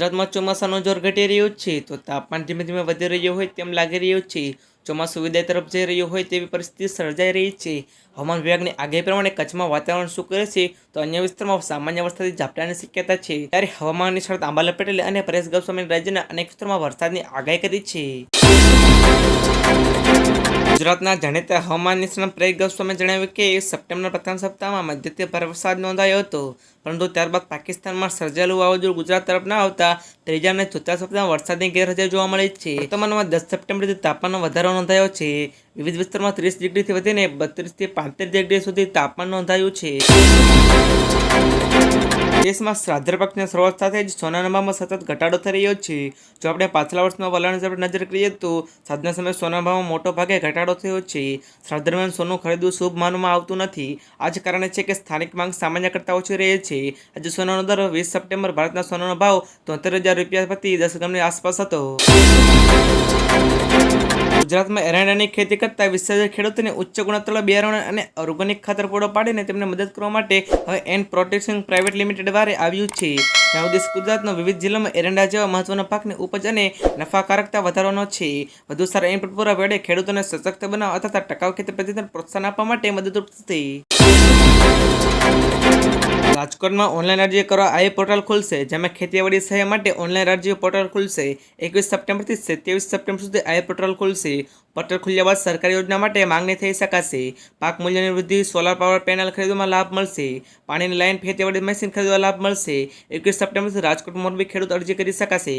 ગુજરાતમાં ચોમાસાનો જોર ઘટી રહ્યો છે, તો તાપમાન ધીમે ધીમે વધી રહ્યું હોય તેમ લાગી રહ્યું છે. ચોમાસું વિદાય તરફ જઈ રહ્યું હોય તેવી પરિસ્થિતિ સર્જાઈ રહી છે. હવામાન વિભાગની આગાહી પ્રમાણે કચ્છમાં વાતાવરણ શું કરે છે તો અન્ય વિસ્તારમાં સામાન્ય વરસાદી ઝાપટાની શક્યતા છે. ત્યારે હવામાન નિષ્ણાત આંબાલાલ પટેલ અને પરેશ ગોસ્વામીએ રાજ્યના અનેક વિસ્તારમાં વરસાદની આગાહી કરી છે. ગુજરાતના જાણીતા હવામાન નિષ્ણાત પ્રેમ ગોસ્વામીએ જણાવ્યું કે સપ્ટેમ્બર પ્રથમ સપ્તાહમાં મધ્યથી ભારે વરસાદ નોંધાયો હતો, પરંતુ ત્યારબાદ પાકિસ્તાનમાં સર્જાયેલું વાવાઝોડું ગુજરાત તરફ ના આવતા ત્રીજા અને ચોથા સપ્તાહમાં વરસાદની ગેરહાજર જોવા મળી છે. વર્તમાનમાં દસ સપ્ટેમ્બરથી તાપમાનમાં વધારો નોંધાયો છે, વિવિધ વિસ્તારમાં ત્રીસ ડિગ્રીથી વધીને બત્રીસથી પાંત્રીસ ડિગ્રી સુધી તાપમાન નોંધાયું છે. દેશમાં શ્રાદ્ધ પક્ષની શરૂઆત સાથે જ સોનાના ભાવમાં સતત ઘટાડો થઈ રહ્યો છે. જો આપણે પાછલા વર્ષના વલણ નજર કરીએ તો સાધના સમયે સોના ભાવમાં મોટો ભાગે ઘટાડો થયો છે. શ્રાદ્ધ દરમિયાન સોનું ખરીદવું શુભ માનવામાં આવતું નથી. આ જ કારણે છે કે સ્થાનિક માંગ સામાન્ય કરતાં ઓછી રહે છે. આજે સોનાનો દર વીસ સપ્ટેમ્બર ભારતના સોનાનો ભાવ તોતેર હજાર રૂપિયા પ્રતિ દસ ગ્રામની આસપાસ હતો. ગુજરાતમાં એરંડાની ખેતી કરતા વીસ ખેડૂતોને ઉચ્ચ ગુણવત્તાવાળા બિયારણ અને ઓર્ગેનિક ખાતર પૂરો પાડીને તેમને મદદ કરવા માટે હવે એન પ્રોટેક્શન પ્રાઇવેટ લિમિટેડ દ્વારા આવ્યું છે. જ્યાં ઉદ્દેશ ગુજરાતનો વિવિધ જિલ્લામાં એરંડા જેવા મહત્વના પાકની ઉપજ અને નફાકારકતા વધારવાનો છે. વધુ સારા ઇનપુટ પૂરા વેળે ખેડૂતોને સશક્ત બનાવવા તથા ટકાઉ ખેતી પદ્ધતિને પ્રોત્સાહન આપવા માટે મદદરૂપ થશે. રાજકોટમાં ઓનલાઈન અરજી કરવા આઈ પોર્ટલ ખુલશે, જેમાં ખેતીવાડી સહાય માટે ઓનલાઈન અરજી પોર્ટલ ખુલશે. એકવીસ સપ્ટેમ્બરથી સત્યાવીસ સપ્ટેમ્બર સુધી આઈ પોર્ટલ ખુલશે. પોર્ટલ ખુલ્યા બાદ સરકારી યોજના માટે માંગણી થઈ શકાશે. પાક મૂલ્યની વૃદ્ધિ સોલાર પાવર પેનલ ખરીદવામાં લાભ મળશે. પાણીની લાઇન, ખેતીવાડી મશીન ખરીદવા લાભ મળશે. એકવીસ સપ્ટેમ્બરથી રાજકોટ મોરબી ખેડૂત અરજી કરી શકાશે.